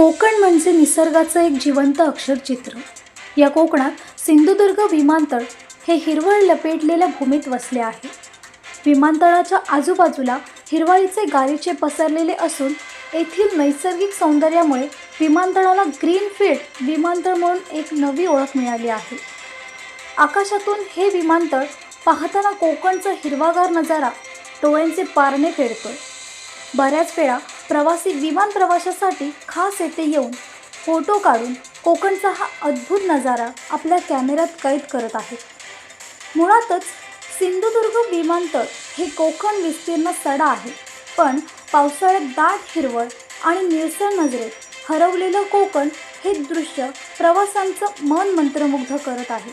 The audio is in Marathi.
कोकण म्हणजे निसर्गाचं एक जिवंत अक्षरचित्र. या कोकणात सिंधुदुर्ग विमानतळ हे हिरवळ लपेटलेल्या भूमीत वसले आहे. विमानतळाच्या आजूबाजूला हिरवळीचे गारीचे पसरलेले असून येथील नैसर्गिक सौंदर्यामुळे विमानतळाला ग्रीनफील्ड विमानतळ म्हणून एक नवी ओळख मिळाली आहे. आकाशातून हे विमानतळ पाहताना कोकणचा हिरवागार नजारा डोळ्यांचे पारणे फेडतो बऱ्याच वेळा प्रवासी विमान प्रवाशासाठी खास येथे येऊन फोटो काढून कोकणचा हा अद्भुत नजारा आपल्या कॅमेऱ्यात कैद करत आहे. मुळातच सिंधुदुर्ग विमानतळ हे कोकण विस्तीर्ण सडा आहे. पण पावसाळ्यात दाट हिरवळ आणि निळसर नजरेत हरवलेलं कोकण हे दृश्य प्रवासांचं मन मंत्रमुग्ध करत आहे.